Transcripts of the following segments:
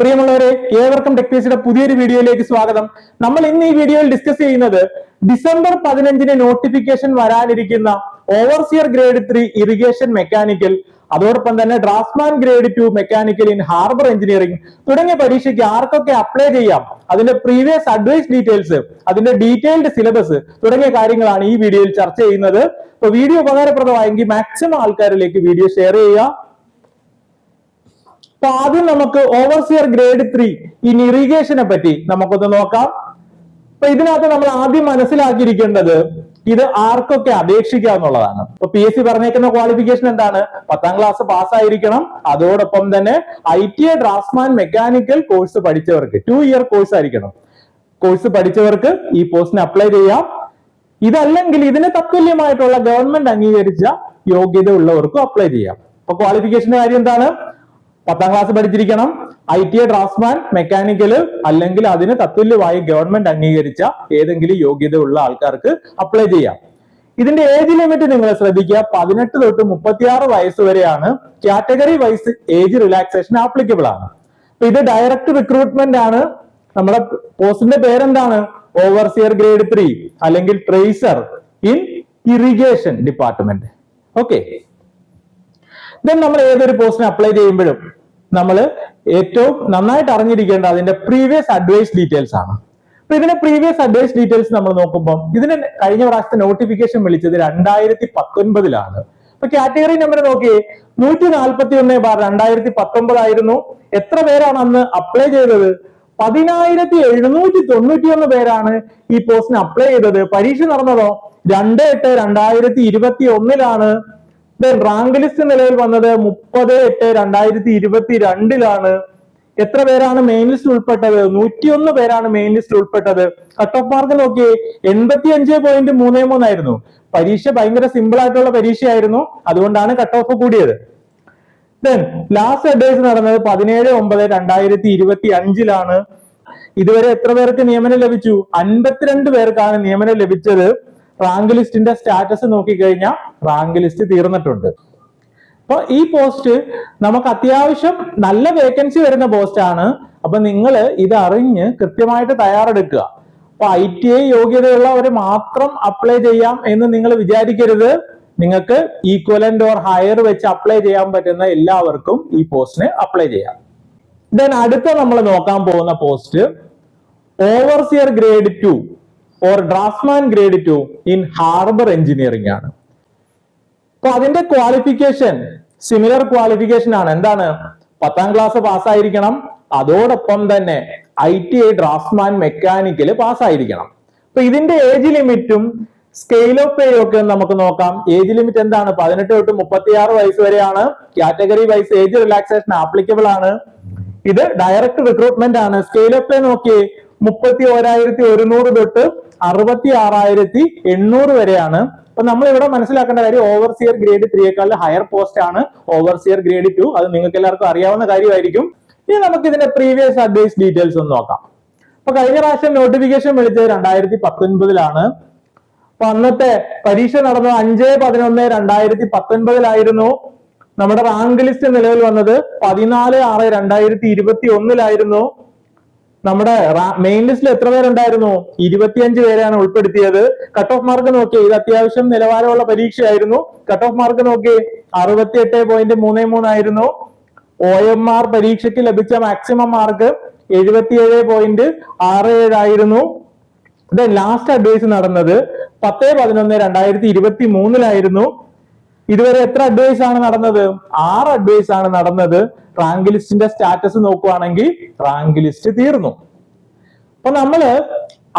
പ്രിയമുള്ളവരെ ഏവർക്കും ടെക്നീസിയുടെ പുതിയൊരു വീഡിയോയിലേക്ക് സ്വാഗതം. നമ്മൾ ഇന്ന് ഈ വീഡിയോയിൽ ഡിസ്കസ് ചെയ്യുന്നത് ഡിസംബർ പതിനഞ്ചിന് നോട്ടിഫിക്കേഷൻ വരാനിരിക്കുന്ന overseer grade three irrigation mechanical അതോടൊപ്പം തന്നെ draftsman grade two mechanical in harbour engineering തുടങ്ങിയ പരീക്ഷയ്ക്ക് ആർക്കൊക്കെ അപ്ലൈ ചെയ്യാം അതിന്റെ പ്രീവിയസ് അഡ്വൈസ് ഡീറ്റെയിൽസ് അതിന്റെ ഡീറ്റെയിൽഡ് സിലബസ് തുടങ്ങിയ കാര്യങ്ങളാണ് ഈ വീഡിയോയിൽ ചർച്ച ചെയ്യുന്നത്. അപ്പൊ വീഡിയോ ഉപകാരപ്രദമായെങ്കിൽ മാക്സിമം ആൾക്കാരിലേക്ക് വീഡിയോ ഷെയർ ചെയ്യുക. അപ്പൊ ആദ്യം നമുക്ക് ഓവർസിയർ ഗ്രേഡ് ത്രീ ഇൻ ഇറിഗേഷനെ പറ്റി നമുക്കൊന്ന് നോക്കാം. അപ്പൊ ഇതിനകത്ത് നമ്മൾ ആദ്യം മനസ്സിലാക്കിയിരിക്കേണ്ടത് ഇത് ആർക്കൊക്കെ അപേക്ഷിക്കാം എന്നുള്ളതാണ്. ഇപ്പൊ പി എസ് സി പറഞ്ഞേക്കുന്ന ക്വാളിഫിക്കേഷൻ എന്താണ്? പത്താം ക്ലാസ് പാസ്സായിരിക്കണം അതോടൊപ്പം തന്നെ I T draftsman mechanical course പഠിച്ചവർക്ക് two year course ആയിരിക്കണം. കോഴ്സ് പഠിച്ചവർക്ക് ഈ പോസ്റ്റിന് അപ്ലൈ ചെയ്യാം. ഇതല്ലെങ്കിൽ ഇതിന് തത്തുല്യമായിട്ടുള്ള ഗവൺമെന്റ് അംഗീകരിച്ച യോഗ്യത ഉള്ളവർക്കും അപ്ലൈ ചെയ്യാം. അപ്പൊ ക്വാളിഫിക്കേഷന്റെ കാര്യം എന്താണ്? പത്താം ക്ലാസ് പഠിച്ചിരിക്കണം. I T I draftsman mechanical അല്ലെങ്കിൽ അതിന് തത്തുല്യമായി ഗവൺമെന്റ് അംഗീകരിച്ച ഏതെങ്കിലും യോഗ്യത ഉള്ള ആൾക്കാർക്ക് അപ്ലൈ ചെയ്യാം. ഇതിന്റെ ഏജ് ലിമിറ്റ് നിങ്ങൾ ശ്രദ്ധിക്കുക. പതിനെട്ട് തൊട്ട് മുപ്പത്തിയാറ് വയസ്സ് വരെയാണ് category wise age relaxation applicable ആണ്. അപ്പൊ ഇത് ഡയറക്റ്റ് റിക്രൂട്ട്മെന്റ് ആണ്. നമ്മുടെ പോസ്റ്റിന്റെ പേരെന്താണ്? ഓവർസിയർ ഗ്രേഡ് ത്രീ അല്ലെങ്കിൽ tracer in irrigation department okay then നമ്മൾ ഏതൊരു പോസ്റ്റിന് അപ്ലൈ ചെയ്യുമ്പോഴും നമ്മൾ ഏറ്റവും നന്നായിട്ട് അറിഞ്ഞിരിക്കേണ്ട അതിന്റെ പ്രീവിയസ് അഡ്വൈസ് ഡീറ്റെയിൽസ് ആണ്. അപ്പൊ ഇതിന്റെ പ്രീവിയസ് അഡ്വൈസ് ഡീറ്റെയിൽസ് നമ്മൾ നോക്കുമ്പോൾ ഇതിന് കഴിഞ്ഞ പ്രാവശ്യത്തെ നോട്ടിഫിക്കേഷൻ വിളിച്ചത് രണ്ടായിരത്തി പത്തൊൻപതിലാണ് അപ്പൊ കാറ്റഗറി നമ്പർ നോക്കിയേ നൂറ്റി നാൽപ്പത്തി ഒന്ന് ബാർ രണ്ടായിരത്തി പത്തൊമ്പതായിരുന്നു എത്ര പേരാണ് അന്ന് അപ്ലൈ ചെയ്തത്? പതിനായിരത്തി എഴുന്നൂറ്റി തൊണ്ണൂറ്റി ഒന്ന് പേരാണ് ഈ പോസ്റ്റിന് അപ്ലൈ ചെയ്തത്. പരീക്ഷ നടന്നതോ? രണ്ട് എട്ട് രണ്ടായിരത്തി ഇരുപത്തി ഒന്നിലാണ് റാങ്ക് ലിസ്റ്റ് നിലവിൽ വന്നത് മുപ്പത് എട്ട് രണ്ടായിരത്തി ഇരുപത്തി രണ്ടിലാണ് എത്ര പേരാണ് മെയിൻ ലിസ്റ്റ് ഉൾപ്പെട്ടത്? നൂറ്റിയൊന്ന് പേരാണ് മെയിൻ ലിസ്റ്റ് ഉൾപ്പെട്ടത്. കട്ട് ഓഫ് മാർക്ക് നോക്കിയേ എൺപത്തി അഞ്ച് പോയിന്റ് മൂന്ന് മൂന്നായിരുന്നു. പരീക്ഷ ഭയങ്കര സിമ്പിൾ ആയിട്ടുള്ള പരീക്ഷയായിരുന്നു. അതുകൊണ്ടാണ് കട്ട് ഓഫ് കൂടിയത്. ദെൻ ലാസ്റ്റ് അഡ്വൈസ് നടന്നത് പതിനേഴ് ഒമ്പത് രണ്ടായിരത്തി ഇരുപത്തി അഞ്ചിലാണ് ഇതുവരെ എത്ര പേർക്ക് നിയമനം ലഭിച്ചു? അൻപത്തിരണ്ട് പേർക്കാണ് നിയമനം ലഭിച്ചത്. റാങ്ക് ലിസ്റ്റിന്റെ സ്റ്റാറ്റസ് നോക്കിക്കഴിഞ്ഞാൽ റാങ്ക് ലിസ്റ്റ് തീർന്നിട്ടുണ്ട്. അപ്പൊ ഈ പോസ്റ്റ് നമുക്ക് അത്യാവശ്യം നല്ല വേക്കൻസി വരുന്ന പോസ്റ്റ് ആണ്. അപ്പൊ നിങ്ങൾ ഇത് അറിഞ്ഞ് കൃത്യമായിട്ട് തയ്യാറെടുക്കുക. അപ്പൊ ഐ ടി ഐ യോഗ്യതയുള്ളവർ മാത്രം അപ്ലൈ ചെയ്യാം എന്ന് നിങ്ങൾ വിചാരിക്കരുത്. നിങ്ങൾക്ക് ഈക്വലന്റ് ഓർ ഹയർ വെച്ച് അപ്ലൈ ചെയ്യാൻ പറ്റുന്ന എല്ലാവർക്കും ഈ പോസ്റ്റിന് അപ്ലൈ ചെയ്യാം. ദെൻ അടുത്ത നമ്മൾ നോക്കാൻ പോകുന്ന post overseer grade two or draftsman grade two in harbour engineering ആണ്. അപ്പൊ അതിന്റെ ക്വാളിഫിക്കേഷൻ സിമിലർ ക്വാളിഫിക്കേഷൻ ആണ്. എന്താണ്? പത്താം ക്ലാസ് പാസ്സായിരിക്കണം അതോടൊപ്പം തന്നെ I T I draftsman mechanical പാസ്സായിരിക്കണം അപ്പൊ ഇതിന്റെ ഏജ് ലിമിറ്റും സ്കെയിൽ ഓഫ് പേ ഒക്കെ നമുക്ക് നോക്കാം. ഏജ് ലിമിറ്റ് എന്താണ്? പതിനെട്ട് തൊട്ട് മുപ്പത്തിയാറ് വയസ്സ് വരെയാണ്. Category wise age relaxation applicable ആണ്. ഇത് ഡയറക്റ്റ് റിക്രൂട്ട്മെന്റ് ആണ്. സ്കെയിൽ ഓഫ് പേ നോക്കിയേ മുപ്പത്തി ഓരായിരത്തി ഒരുന്നൂറ് തൊട്ട് അറുപത്തി ആറായിരത്തി എണ്ണൂറ് വരെയാണ്. അപ്പൊ നമ്മൾ ഇവിടെ മനസ്സിലാക്കേണ്ട കാര്യം ഓവർസിയർ ഗ്രേഡ് ത്രീയേക്കാൾ ഹയർ പോസ്റ്റ് ആണ്. ഓവർസിയർ ഗ്രേഡ് ടു അത് നിങ്ങൾക്ക് എല്ലാവർക്കും അറിയാവുന്ന കാര്യമായിരിക്കും. ഇനി നമുക്ക് ഇതിന്റെ പ്രീവിയസ് അഡ്വൈസ് ഡീറ്റെയിൽസ് ഒന്ന് നോക്കാം. അപ്പൊ കഴിഞ്ഞ പ്രാവശ്യം നോട്ടിഫിക്കേഷൻ വിളിച്ചത് രണ്ടായിരത്തി പത്തൊൻപതിലാണ് അപ്പൊ അന്നത്തെ പരീക്ഷ നടന്നത് അഞ്ച് പതിനൊന്ന് രണ്ടായിരത്തി പത്തൊൻപതിലായിരുന്നു നമ്മുടെ റാങ്ക് ലിസ്റ്റ് നിലവിൽ വന്നത് പതിനാല് ആറ് രണ്ടായിരത്തി ഇരുപത്തി ഒന്നിലായിരുന്നു നമ്മുടെ മെയിൻ ലിസ്റ്റിൽ എത്ര പേരുണ്ടായിരുന്നു? ഇരുപത്തിയഞ്ച് പേരാണ് ഉൾപ്പെടുത്തിയത്. കട്ട് ഓഫ് മാർക്ക് നോക്കിയേ ഇത് അത്യാവശ്യം നിലവാരമുള്ള പരീക്ഷയായിരുന്നു. കട്ട് ഓഫ് മാർക്ക് നോക്കി അറുപത്തി എട്ട് പോയിന്റ് മൂന്ന് മൂന്നായിരുന്നു ഒ എം ആർ പരീക്ഷയ്ക്ക് ലഭിച്ച മാക്സിമം മാർക്ക് എഴുപത്തിയേഴ് പോയിന്റ് ആറ് ഏഴായിരുന്നു ലാസ്റ്റ് അഡ്വൈസ് നടന്നത് പത്ത് പതിനൊന്ന് രണ്ടായിരത്തി ഇരുപത്തി മൂന്നിലായിരുന്നു ഇതുവരെ എത്ര അഡ്വൈസ് ആണ് നടന്നത്? ആറ് അഡ്വൈസ് ആണ് നടന്നത്. റാങ്ക് ലിസ്റ്റിന്റെ സ്റ്റാറ്റസ് നോക്കുവാണെങ്കിൽ റാങ്ക് ലിസ്റ്റ് തീർന്നു. അപ്പൊ നമ്മൾ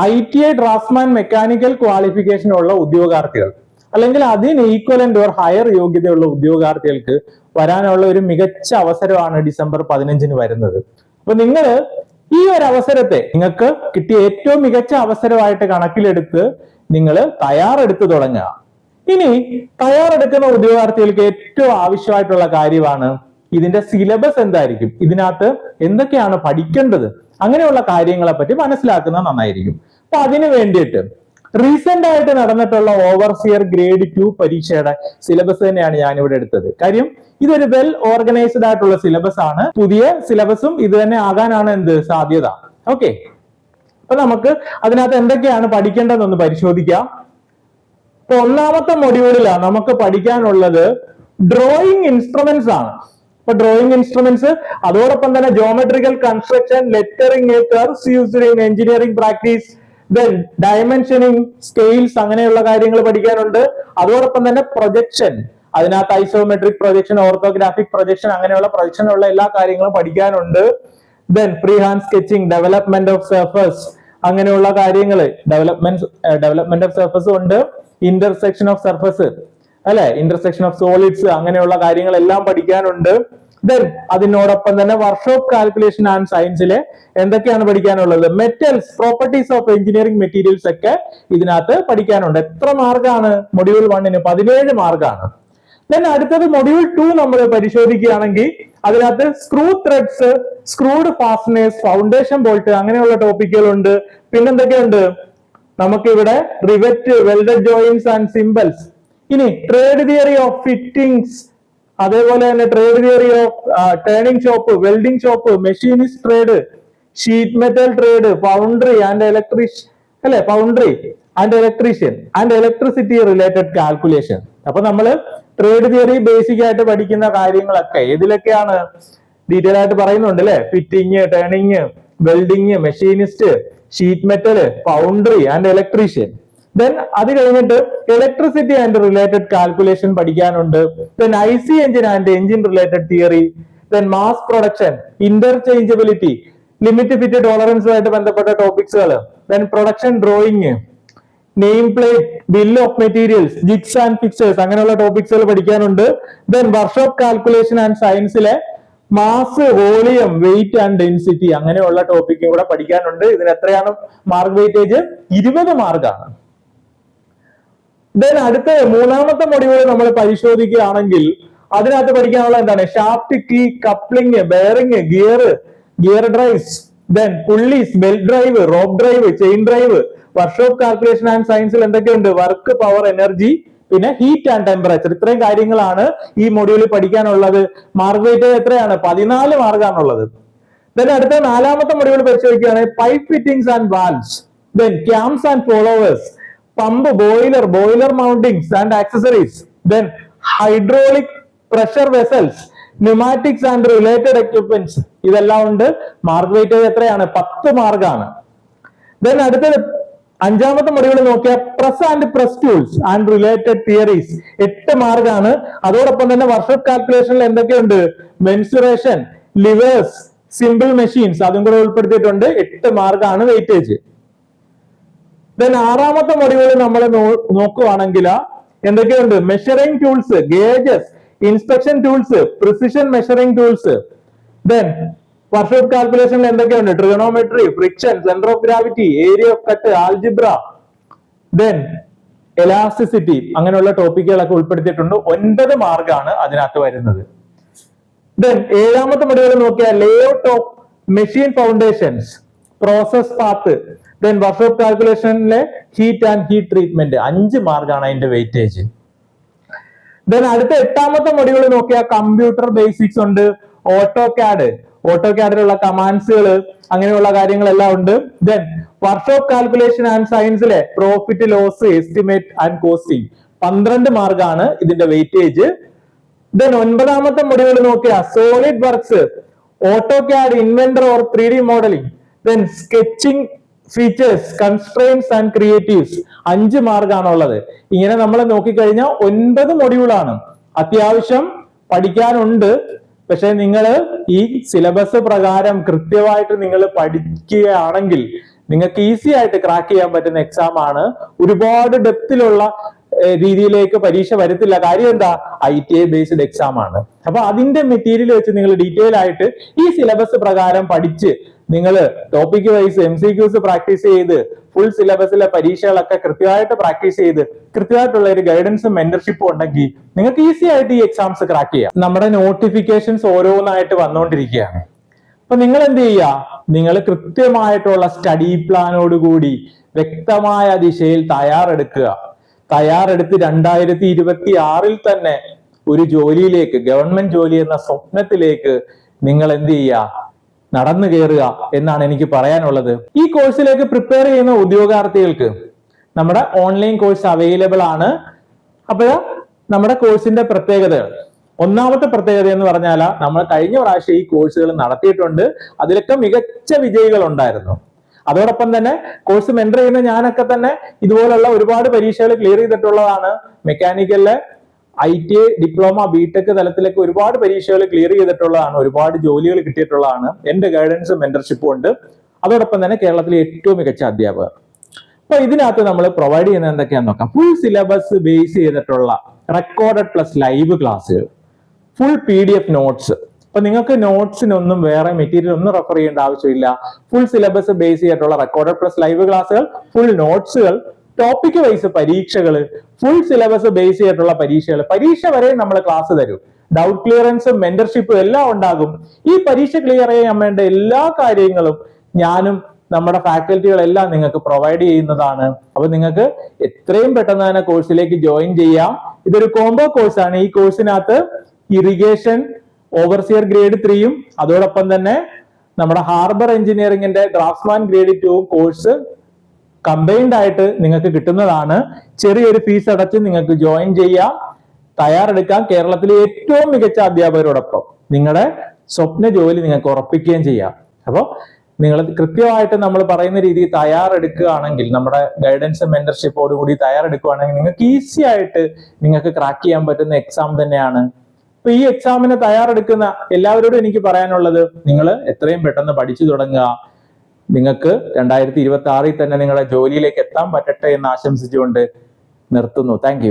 I T I draftsman mechanical qualification ഉള്ള ഉദ്യോഗാർത്ഥികൾ അല്ലെങ്കിൽ അതിന് ഈക്വലന്റ് ഓർ ഹയർ യോഗ്യതയുള്ള ഉദ്യോഗാർത്ഥികൾക്ക് വരാനുള്ള ഒരു മികച്ച അവസരമാണ് ഡിസംബർ പതിനഞ്ചിന് വരുന്നത്. അപ്പൊ നിങ്ങൾ ഈ ഒരു അവസരത്തെ നിങ്ങൾക്ക് കിട്ടിയ ഏറ്റവും മികച്ച അവസരമായിട്ട് കണക്കിലെടുത്ത് നിങ്ങൾ തയ്യാറെടുത്ത് തുടങ്ങുക. ഇനി തയ്യാറെടുക്കുന്ന ഉദ്യോഗാർത്ഥികൾക്ക് ഏറ്റവും ആവശ്യമായിട്ടുള്ള കാര്യമാണ് ഇതിന്റെ സിലബസ് എന്തായിരിക്കും? ഇതിനകത്ത് എന്തൊക്കെയാണ് പഠിക്കേണ്ടത്? അങ്ങനെയുള്ള കാര്യങ്ങളെ പറ്റി മനസ്സിലാക്കുന്നത് നന്നായിരിക്കും. അപ്പൊ അതിനു വേണ്ടിയിട്ട് റീസെന്റ് ആയിട്ട് നടന്നിട്ടുള്ള ഓവർസിയർ ഗ്രേഡ് ടു പരീക്ഷയുടെ സിലബസ് തന്നെയാണ് ഞാൻ ഇവിടെ എടുത്തത്. കാര്യം ഇതൊരു വെൽ ഓർഗനൈസ്ഡ് ആയിട്ടുള്ള സിലബസ് ആണ്. പുതിയ സിലബസും ഇത് തന്നെ ആകാനാണ് എന്ത്? സാധ്യത. ഓക്കെ അപ്പൊ നമുക്ക് അതിനകത്ത് എന്തൊക്കെയാണ് പഠിക്കേണ്ടതെന്ന് പരിശോധിക്കാം. ഇപ്പൊ ഒന്നാമത്തെ മൊഡ്യൂളിലാണ് നമുക്ക് പഠിക്കാനുള്ളത് ഡ്രോയിങ് ഇൻസ്ട്രുമെന്റ്സ് ആണ്. ഇപ്പൊ ഡ്രോയിങ് ഇൻസ്ട്രുമെന്റ്സ് അതോടൊപ്പം തന്നെ geometrical construction lettering curves used in engineering practice then dimensioning scales അങ്ങനെയുള്ള കാര്യങ്ങൾ പഠിക്കാനുണ്ട്. അതോടൊപ്പം തന്നെ പ്രൊജക്ഷൻ അതിനകത്ത് ഐസോമെട്രിക് പ്രൊജക്ഷൻ ഓർത്തോഗ്രാഫിക് പ്രൊജക്ഷൻ അങ്ങനെയുള്ള പ്രൊജക്ഷൻ ഉള്ള എല്ലാ കാര്യങ്ങളും പഠിക്കാനുണ്ട്. Then free hand sketching development of surface അങ്ങനെയുള്ള കാര്യങ്ങൾ ഡെവലപ്മെന്റ് ഡെവലപ്മെന്റ് ഓഫ് സർഫസ് ഉണ്ട്. ഇന്റർസെക്ഷൻ ഓഫ് സർഫസ് അല്ലെ? ഇന്റർസെക്ഷൻ ഓഫ് സോളിഡ്സ് അങ്ങനെയുള്ള കാര്യങ്ങളെല്ലാം പഠിക്കാനുണ്ട്. ദെൻ അതിനോടൊപ്പം തന്നെ വർക്ക്ഷോപ്പ് കാൽക്കുലേഷൻ ആൻഡ് സയൻസിലെ എന്തൊക്കെയാണ് പഠിക്കാനുള്ളത്? Metals properties of engineering materials ഒക്കെ ഇതിനകത്ത് പഠിക്കാനുണ്ട്. എത്ര മാർക്കാണ്? മൊഡ്യൂൾ വണ്ണിന് പതിനേഴ് മാർക്കാണ്. ദെൻ അടുത്തത് മൊഡ്യൂൾ ടു നമ്മൾ പരിശോധിക്കുകയാണെങ്കിൽ അതിനകത്ത് screw threads screwed fasteners foundation bolt അങ്ങനെയുള്ള ടോപ്പിക്കുകളുണ്ട് പിന്നെന്തൊക്കെയുണ്ട്? നമുക്കിവിടെ rivet welded joints and symbols ഇനി ട്രേഡ് തിയറി ഓഫ് ഫിറ്റിംഗ്സ് അതേപോലെ തന്നെ trade theory of turning shop welding shop machinist trade sheet metal trade foundry and electrician അല്ലെ? Foundry and electrician and electricity related calculation അപ്പൊ നമ്മൾ trade theory basic ആയിട്ട് പഠിക്കുന്ന കാര്യങ്ങളൊക്കെ ഏതിലൊക്കെയാണ്? Detail ആയിട്ട് പറയുന്നുണ്ട് അല്ലെ? Fitting turning welding machinist sheet metal foundry and electrician then അത് കഴിഞ്ഞിട്ട് ഇലക്ട്രിസിറ്റി ആൻഡ് റിലേറ്റഡ് കാൽക്കുലേഷൻ പഠിക്കാനുണ്ട്. Then I C engine and engine related theory then mass production interchangeability limit fit ടോളറൻസുമായിട്ട് ബന്ധപ്പെട്ട ടോപ്പിക്സുകൾ then production drawing name plate bill of materials jigs and fixtures അങ്ങനെയുള്ള ടോപ്പിക്സുകൾ പഠിക്കാനുണ്ട്. Then workshop calculation and സയൻസിലെ mass volume weight and density അങ്ങനെയുള്ള ടോപ്പിക്കും കൂടെ പഠിക്കാനുണ്ട്. ഇതിന് എത്രയാണ് മാർക്ക് വെയിറ്റേജ് ഇരുപത് മാർക്കാണ് ദെൻ അടുത്ത മൂന്നാമത്തെ മൊഡ്യൂൾ നമ്മൾ പരിശോധിക്കുകയാണെങ്കിൽ അതിനകത്ത് പഠിക്കാനുള്ള എന്താണ്? Shaft key coupling bearing gear gear drives then pulleys belt drive rope drive chain drive workshop calculation and സയൻസിൽ എന്തൊക്കെയുണ്ട്? വർക്ക് പവർ എനർജി പിന്നെ ഹീറ്റ് ആൻഡ് ടെമ്പറേച്ചർ ഇത്രയും കാര്യങ്ങളാണ് ഈ മൊഡ്യൂളിൽ പഠിക്കാനുള്ളത്. മാർക്ക് വെയിറ്റ് എത്രയാണ്? പതിനാല് മാർക്കാണുള്ളത് ദെൻ അടുത്ത നാലാമത്തെ മൊഡ്യൂൾ പരിശോധിക്കുകയാണെങ്കിൽ pipe fittings and valves then cams and followers pump boiler boiler mountings and accessories then hydraulic pressure vessels pneumatics and related equipments ഇതെല്ലാം ഉണ്ട്. മാർക്ക് വെയിറ്റ് എത്രയാണ്? പത്ത് മാർക്കാണ് ദെൻ അടുത്തത് അഞ്ചാമത്തെ മൊഡ്യൂളിൽ നോക്കിയ press and press tools and related theories എട്ട് മാർക്കാണ് അതോടൊപ്പം തന്നെ വർഷപ്പ് കാൽക്കുലേഷനിൽ എന്തൊക്കെയുണ്ട്? മെൻസുറേഷൻ ലിവേഴ്സ് സിമ്പിൾ മെഷീൻസ് അതും കൂടെ ഉൾപ്പെടുത്തിയിട്ടുണ്ട്. എട്ട് മാർക്കാണ് വെയിറ്റേജ്. ദെൻ ആറാമത്തെ മൊഡ്യൂളിൽ നമ്മൾ നോക്കുവാണെങ്കിൽ എന്തൊക്കെയുണ്ട്? Measuring tools gauges inspection tools precision measuring tools then workshop കാൽക്കുലേഷനിൽ എന്തൊക്കെയുണ്ട്? Trigonometry friction centre of gravity area of cut algebra then elasticity അങ്ങനെയുള്ള ടോപ്പിക്കുകളൊക്കെ ഉൾപ്പെടുത്തിയിട്ടുണ്ട്. ഒൻപത് മാർക്കാണ് അതിനകത്ത് വരുന്നത്. ദെൻ ഏഴാമത്തെ മൊഡ്യൂൾ നോക്കിയാൽ layout of machine foundations process path then workshop കാൽക്കുലേഷനിലെ heat and heat treatment അഞ്ച് മാർക്കാണ് അതിന്റെ വെയിറ്റേജ് ദെൻ അടുത്ത എട്ടാമത്തെ മൊഡ്യൂൾ നോക്കിയാൽ കമ്പ്യൂട്ടർ ബേസിക്സ് ഉണ്ട് ഓട്ടോ ക്യാഡ് ഓട്ടോ ക്യാഡിലുള്ള കമാൻഡ്സുകൾ അങ്ങനെയുള്ള കാര്യങ്ങളെല്ലാം ഉണ്ട്. Then workshop calculation and സയൻസിലെ profit loss estimate and costing പന്ത്രണ്ട് മാർക്കാണ് ഇതിന്റെ വെയിറ്റേജ് ദെൻ ഒൻപതാമത്തെ module Nokia SolidWorks AutoCAD inventor or three D modelling then sketching features constraints and creatives അഞ്ച് മാർക്കാണുള്ളത് ഇങ്ങനെ നമ്മൾ നോക്കിക്കഴിഞ്ഞാൽ ഒൻപത് മൊഡ്യൂളാണ് അത്യാവശ്യം പഠിക്കാനുണ്ട്. പക്ഷെ നിങ്ങൾ ഈ സിലബസ് പ്രകാരം കൃത്യമായിട്ട് നിങ്ങൾ പഠിക്കുകയാണെങ്കിൽ നിങ്ങൾക്ക് ഈസി ആയിട്ട് ക്രാക്ക് ചെയ്യാൻ പറ്റുന്ന എക്സാം ആണ്. ഒരുപാട് ഡെപ്തിലുള്ള രീതിയിലേക്ക് പരീക്ഷ വരത്തില്ല. കാര്യം എന്താ? I T I based exam ആണ്. അപ്പൊ അതിന്റെ മെറ്റീരിയൽ വെച്ച് നിങ്ങൾ ഡീറ്റെയിൽ ആയിട്ട് ഈ സിലബസ് പ്രകാരം പഠിച്ച് നിങ്ങൾ topic wise M C Qs practice ചെയ്ത് ഫുൾ സിലബസിലെ പരീക്ഷകളൊക്കെ കൃത്യമായിട്ട് പ്രാക്ടീസ് ചെയ്ത് കൃത്യമായിട്ടുള്ള ഒരു ഗൈഡൻസും മെന്റർഷിപ്പും ഉണ്ടെങ്കിൽ നിങ്ങൾക്ക് ഈസി ആയിട്ട് ഈ എക്സാംസ് ക്രാക്ക് ചെയ്യാം. നമ്മുടെ നോട്ടിഫിക്കേഷൻസ് ഓരോന്നായിട്ട് വന്നുകൊണ്ടിരിക്കുകയാണ് അപ്പൊ നിങ്ങൾ എന്ത് ചെയ്യുക? നിങ്ങൾ കൃത്യമായിട്ടുള്ള സ്റ്റഡി പ്ലാനോട് കൂടി വ്യക്തമായ ദിശയിൽ തയ്യാറെടുക്കുക. തയ്യാറെടുത്ത് രണ്ടായിരത്തി ഇരുപത്തി ആറിൽ തന്നെ ഒരു ജോലിയിലേക്ക് ഗവൺമെന്റ് ജോലി എന്ന സ്വപ്നത്തിലേക്ക് നിങ്ങൾ എന്ത് ചെയ്യുക? നടന്നു കയറുക എന്നാണ് എനിക്ക് പറയാനുള്ളത്. ഈ കോഴ്സിലേക്ക് പ്രിപ്പയർ ചെയ്യുന്ന ഉദ്യോഗാർത്ഥികൾക്ക് നമ്മുടെ ഓൺലൈൻ കോഴ്സ് അവൈലബിൾ ആണ്. അപ്പോൾ നമ്മുടെ കോഴ്സിന്റെ പ്രത്യേകതകൾ. ഒന്നാമത്തെ പ്രത്യേകത എന്ന് പറഞ്ഞാൽ നമ്മൾ കഴിഞ്ഞ പ്രാവശ്യം ഈ കോഴ്സുകൾ നടത്തിയിട്ടുണ്ട്. അതിലൊക്കെ മികച്ച വിജയികൾ ഉണ്ടായിരുന്നു. അതോടൊപ്പം തന്നെ കോഴ്സ് മെന്റർ ചെയ്യുന്ന ഞാനൊക്കെ തന്നെ ഇതുപോലുള്ള ഒരുപാട് പരീക്ഷകൾ ക്ലിയർ ചെയ്തിട്ടുള്ളതാണ്. മെക്കാനിക്കലിലെ I T I diploma BTech തലത്തിലേക്ക് ഒരുപാട് പരീക്ഷകൾ ക്ലിയർ ചെയ്തിട്ടുള്ളതാണ് ഒരുപാട് ജോലികൾ കിട്ടിയിട്ടുള്ളതാണ്. എന്റെ ഗൈഡൻസും മെന്റർഷിപ്പും ഉണ്ട്. അതോടൊപ്പം തന്നെ കേരളത്തിലെ ഏറ്റവും മികച്ച അധ്യാപകർ. അപ്പൊ ഇതിനകത്ത് നമ്മൾ പ്രൊവൈഡ് ചെയ്യുന്നത് എന്തൊക്കെയാന്ന് നോക്കാം. ഫുൾ സിലബസ് ബേസ് ചെയ്തിട്ടുള്ള റെക്കോർഡഡ് പ്ലസ് ലൈവ് ക്ലാസ്സുകൾ full P D F notes അപ്പൊ നിങ്ങൾക്ക് നോട്ട്സിനൊന്നും വേറെ മെറ്റീരിയൽ ഒന്നും റെഫർ ചെയ്യേണ്ട ആവശ്യമില്ല. ഫുൾ സിലബസ് ബേസ് ചെയ്തിട്ടുള്ള റെക്കോർഡഡ് പ്ലസ് ലൈവ് ക്ലാസ്സുകൾ ഫുൾ നോട്ട്സുകൾ ടോപ്പിക് വൈസ് പരീക്ഷകൾ ഫുൾ സിലബസ് ബേസ് ചെയ്തിട്ടുള്ള പരീക്ഷകൾ പരീക്ഷ വരെ നമ്മൾ ക്ലാസ് തരും. ഡൗട്ട് ക്ലിയറൻസും മെന്റർഷിപ്പും എല്ലാം ഉണ്ടാകും. ഈ പരീക്ഷ ക്ലിയർ ചെയ്യാൻ വേണ്ട എല്ലാ കാര്യങ്ങളും ഞാനും നമ്മുടെ ഫാക്കൽറ്റികളെല്ലാം നിങ്ങൾക്ക് പ്രൊവൈഡ് ചെയ്യുന്നതാണ്. അപ്പൊ നിങ്ങൾക്ക് എത്രയും പെട്ടെന്ന് തന്നെ കോഴ്സിലേക്ക് ജോയിൻ ചെയ്യാം. ഇതൊരു കോംബോ കോഴ്സാണ് ഈ കോഴ്സിനകത്ത് ഇറിഗേഷൻ ഓവർസിയർ ഗ്രേഡ് ത്രീയും അതോടൊപ്പം തന്നെ നമ്മുടെ ഹാർബർ എഞ്ചിനീയറിംഗിന്റെ draftsman grade two course combined ആയിട്ട് നിങ്ങൾക്ക് കിട്ടുന്നതാണ്. ചെറിയൊരു ഫീസ് അടച്ച് നിങ്ങൾക്ക് ജോയിൻ ചെയ്യാം. തയ്യാറെടുക്കാം. കേരളത്തിലെ ഏറ്റവും മികച്ച അധ്യാപകരോടൊപ്പം നിങ്ങളുടെ സ്വപ്ന ജോലി നിങ്ങൾക്ക് ഉറപ്പിക്കുകയും ചെയ്യാം. അപ്പോൾ നിങ്ങൾ കൃത്യമായിട്ട് നമ്മൾ പറയുന്ന രീതിയിൽ തയ്യാറെടുക്കുകയാണെങ്കിൽ നമ്മുടെ ഗൈഡൻസ് മെന്റർഷിപ്പോട് കൂടി തയ്യാറെടുക്കുകയാണെങ്കിൽ നിങ്ങൾക്ക് ഈസി ആയിട്ട് നിങ്ങൾക്ക് ക്രാക്ക് ചെയ്യാൻ പറ്റുന്ന എക്സാം തന്നെയാണ്. അപ്പൊ ഈ എക്സാമിന് തയ്യാറെടുക്കുന്ന എല്ലാവരോടും എനിക്ക് പറയാനുള്ളത് നിങ്ങൾ എത്രയും പെട്ടെന്ന് പഠിച്ചു തുടങ്ങുക. നിങ്ങൾക്ക് രണ്ടായിരത്തി ഇരുപത്തി ആറിൽ തന്നെ നിങ്ങളുടെ ജോലിയിലേക്ക് എത്താൻ പറ്റട്ടെ എന്ന് ആശംസിച്ചുകൊണ്ട് നിർത്തുന്നു. താങ്ക്